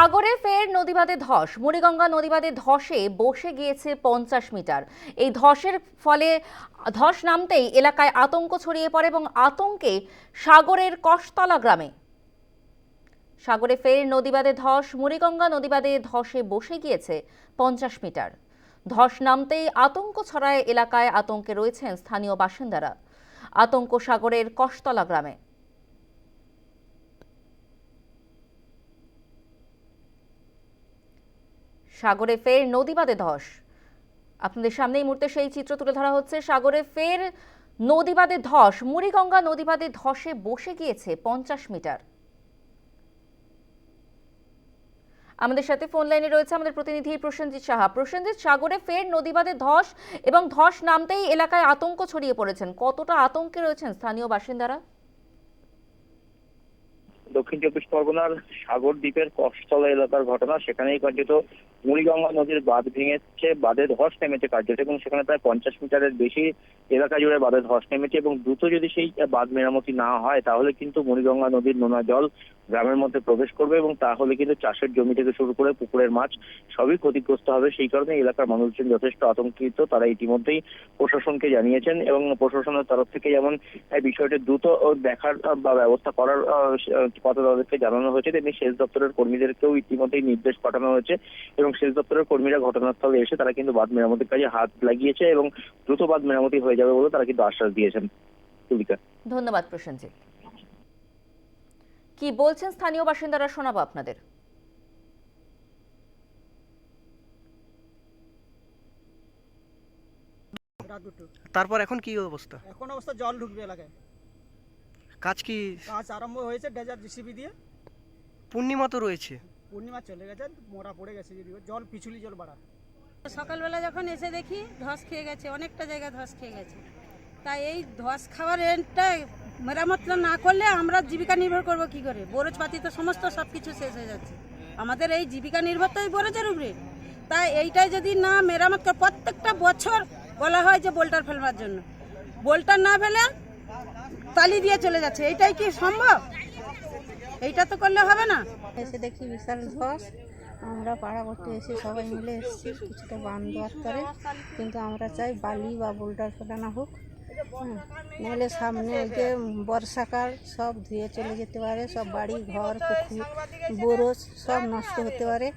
সাগরে ফের নদীবাদে ধস, মুড়িগঙ্গা নদীবাদে ধসে বসে গিয়েছে পঞ্চাশ মিটার। এই ধসের ফলে, ধস নামতেই এলাকায় আতঙ্ক ছড়িয়ে পড়ে এবং আতঙ্কে সাগরের কষতলা গ্রামে। সাগরে ফের নদীবাদে ধস, মুড়িগঙ্গা নদীবাদে ধসে বসে গিয়েছে পঞ্চাশ মিটার। ধস নামতেই আতঙ্ক ছড়ায় এলাকায় আতঙ্কে রয়েছেন স্থানীয় বাসিন্দারা। আতঙ্ক সাগরের কষতলা গ্রামে। সাগরে ফের নদীবাদে ধস। আপনাদের সামনে এই মুহূর্তে সেই চিত্র তুলে ধরা হচ্ছে, সাগরে ফের নদীবাদে ধস। মুড়িগঙ্গা নদীবাদে ধসে বসে গিয়েছে পঞ্চাশ মিটার। আমাদের সাথে ফোন লাইনে রয়েছে আমাদের প্রতিনিধি প্রসেনজিৎ সাহা। প্রসেনজিৎ, সাগরে ফের নদীবাদে ধস এবং ধস নামতেই এলাকায় আতঙ্ক ছড়িয়ে পড়েছেন। কতটা আতঙ্কে রয়েছেন স্থানীয় বাসিন্দারা? দক্ষিণ চব্বিশ পরগনার সাগর দ্বীপের কষ্টলা এলাকার ঘটনা, সেখানেই কার্যত বুড়িগঙ্গা নদীর বাঁধ ভেঙেছে বাঁধে ধস নেমেছে কার্যত, এবং সেখানে প্রায় পঞ্চাশ মিটারের বেশি এলাকা জুড়ে বাঁধে ধস নেমেছে এবং দ্রুত যদি সেই বাঁধ মেরামতি না হয়, তাহলে কিন্তু মুড়িগঙ্গা নদীর নোনা জল গ্রামের মধ্যে প্রবেশ করবে এবং তাহলে কিন্তু চাষের জমি থেকে শুরু করে পুকুরের মাছ সবই ক্ষতিগ্রস্ত হবে। সেই কারণে এলাকার মানুষজন যথেষ্ট আতঙ্কিত। তারা ইতিমধ্যেই প্রশাসনকে জানিয়েছেন এবং প্রশাসনের তরফ থেকে যেমন বিষয়টি দ্রুত দেখার বা ব্যবস্থা করার কথা তাদেরকে জানানো হয়েছে, তেমনি সেচ দপ্তরের কর্মীদেরকেও ইতিমধ্যেই নির্দেশ পাঠানো হয়েছে এবং সেচ দপ্তরের কর্মীরা ঘটনাস্থলে এসে তারা কিন্তু বাঁধ মেরামতির কাজে হাত লাগিয়েছে এবং দ্রুত বাঁধ মেরামতি হয়ে যাবে বলে তারা কিন্তু আশ্বাস দিয়েছেন তুলিকা। ধন্যবাদ প্রসেনজিৎ। কি বলছেন স্থানীয় বাসিন্দারা শোনাবো আপনাদের। তারপর এখন কি অবস্থা? এখন অবস্থা জল ঢুকবে এলাকায়। কাজ কি? কাজ আরম্ভ হয়েছে ডেজার জিসিবি দিয়ে। পূর্ণিমা তো রয়েছে। পূর্ণিমা চলে গেছে মোড়া পড়ে গেছে যদিও। জল পিছুলি জল বাড়া। সকালবেলা যখন এসে দেখি ধস খেয়ে গেছে, অনেকটা জায়গা ধস খেয়ে গেছে। তাই এই ধস খাওয়ার রেন্টটা মেরামত না করলে আমরা জীবিকা নির্ভর করব কি করে? বরজপাতি তো সমস্ত সব কিছু শেষ হয়ে যাচ্ছে। আমাদের এই জীবিকা নির্ভর তো এই বরজের উপরে। তাই এইটাই যদি না মেরামত করে, প্রত্যেকটা বছর বলা হয় যে বোল্টার ফেলবার জন্য। বোল্টার না ফেলে তালি দিয়ে চলে যাচ্ছে। এইটাই কি সম্ভব? এইটা তো করলে হবে না। এসে দেখি বিশাল ধস। আমরা পাড়াপড়তে এসে সবাই মিলে এসেছি কিছুটা বান দেওয়ার করে কিন্তু আমরা চাই বালি বা বোল্ডার ফেলানো হোক। নাহলে সামনে যে বর্ষাকাল, সব ধুয়ে চলে যেতে পারে, সব বাড়ি ঘর, পুকুর বরজ সব নষ্ট হতে পারে।